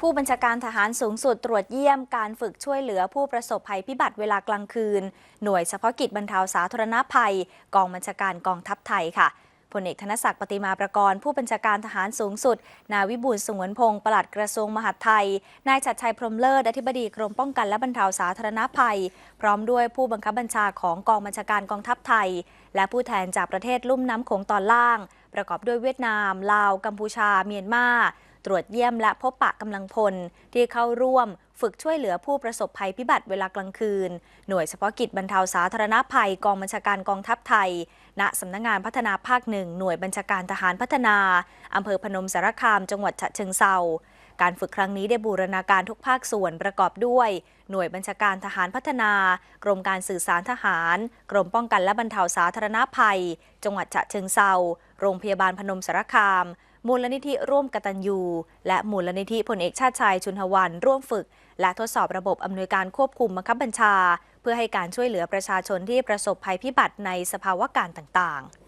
ผู้บัญชาการทหารสูงสุดตรวจเยี่ยมการฝึกช่วยเหลือผู้ประสบภัยพิบัติเวลากลางคืน หน่วยเฉพาะกิจบรรเทาสาธารณภัย กองบัญชาการกองทัพไทยค่ะพลเอกธนศักดิ์ปฏิมาประกรณ์ผู้บัญชาการทหารสูงสุด นาวิบูลสงวนพงศ์ปลัดกระทรวงมหาดไทย นายชัดชัยพรหมเลิศอธิบดีกรมป้องกันและบรรเทาสาธารณภัย พร้อมด้วยผู้บังคับบัญชาของกองบัญชาการกองทัพไทย และผู้แทนจากประเทศลุ่มน้ำโขงตอนล่าง ประกอบด้วยเวียดนาม ลาว กัมพูชา เมียนมา ตรวจเยี่ยมและพบปะกำลังพลที่เข้าร่วมฝึกช่วยเหลือผู้ประสบภัยพิบัติเวลากลางคืน หน่วยเฉพาะกิจบรรเทาสาธารณภัยกองบัญชาการกองทัพไทย ณสำนักงงานพัฒนาภาคหนึ่งหน่วยบัญชาการทหารพัฒนาอำเภอพนมสารคามจังหวัดฉะเชิงเซา การฝึกครั้งนี้ได้บูรณาการทุกภาคส่วนประกอบด้วย หน่วยบัญชาการทหารพัฒนา กรมการสื่อสารทหาร กรมป้องกันและบรรเทาสาธารณภัย จังหวัดฉะเชิงเซาโรงพยาบาลพนมสารคาม มูลนิธิร่วมกตัญญู และมูลนิธิพลเอกชาติชายชุนหวันร่วมฝึก และทดสอบระบบอำนวยการควบคุมบังคับบัญชา เพื่อให้การช่วยเหลือประชาชนที่ประสบภัยพิบัติในสภาวะการต่างๆ